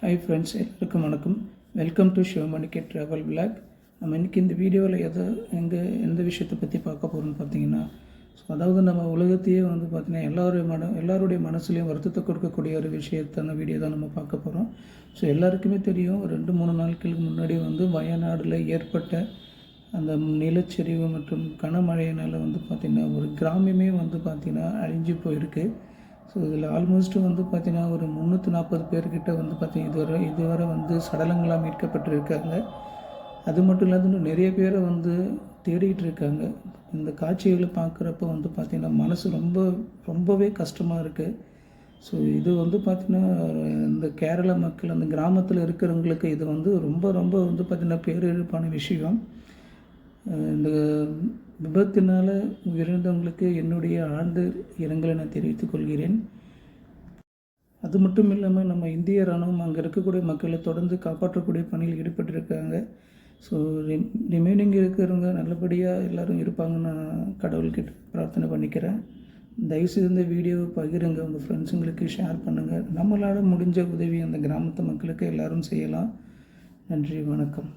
Hi friends எல்லாருக்கும் வணக்கம். Welcome to சிவமணிக்கு ட்ராவல் பிளாக் நம்ம இன்றைக்கி இந்த வீடியோவில் எதை எங்கே எந்த விஷயத்தை பற்றி பார்க்க போகிறோம்னு பார்த்தீங்கன்னா ஸோ அதாவது நம்ம உலகத்தையே வந்து பார்த்திங்கன்னா எல்லாருடைய மன எல்லாருடைய மனசுலையும் வருத்தத்தை கொடுக்கக்கூடிய ஒரு விஷயத்தான வீடியோ தான் நம்ம பார்க்க போகிறோம் ஸோ எல்லாருக்குமே தெரியும் ரெண்டு மூணு நாட்களுக்கு முன்னாடி வந்து வயநாடில் ஏற்பட்ட அந்த நிலச்சரிவு மற்றும் கனமழையினால் வந்து பார்த்திங்கன்னா ஒரு கிராமமே வந்து பார்த்திங்கன்னா அழிஞ்சு போயிருக்கு. ஸோ இதில் ஆல்மோஸ்ட் வந்து பார்த்திங்கன்னா ஒரு முந்நூற்றி நாற்பது பேர்கிட்ட வந்து பார்த்திங்கன்னா இதுவரை இதுவரை வந்து சடலங்களாக மீட்கப்பட்டிருக்காங்க. அது மட்டும் இல்லாத இன்னும் நிறைய பேரை வந்து தேடிக்கிட்டு இருக்காங்க. இந்த காட்சிகளை பார்க்குறப்ப வந்து பார்த்திங்கன்னா மனசு ரொம்ப ரொம்பவே கஷ்டமாக இருக்குது ஸோ இது வந்து பார்த்திங்கன்னா இந்த கேரள மக்கள் அந்த கிராமத்தில் இருக்கிறவங்களுக்கு இது வந்து ரொம்ப ரொம்ப வந்து பார்த்திங்கன்னா பேரிழப்பான விஷயம். இந்த விபத்தினால் உயிரிழந்தவங்களுக்கு என்னுடைய ஆழ்ந்த இரங்கலை நான் தெரிவித்துக் கொள்கிறேன். அது மட்டும் இல்லாமல் நம்ம இந்திய ராணுவம் அங்கே இருக்கக்கூடிய மக்களை தொடர்ந்து காப்பாற்றக்கூடிய பணியில் ஈடுபட்டிருக்காங்க. ஸோ ரிமைனிங் இருக்கிறவங்க நல்லபடியாக எல்லாரும் இருப்பாங்கன்னு நான் கடவுள்கிட்ட பிரார்த்தனை பண்ணிக்கிறேன். தயவுசெய்து இந்த வீடியோவை பகிருங்க உங்கள் ஃப்ரெண்ட்ஸுங்களுக்கு ஷேர் பண்ணுங்கள் நம்மளால் முடிஞ்ச உதவி அந்த கிராமத்து மக்களுக்கு எல்லோரும் செய்யலாம். நன்றி வணக்கம்.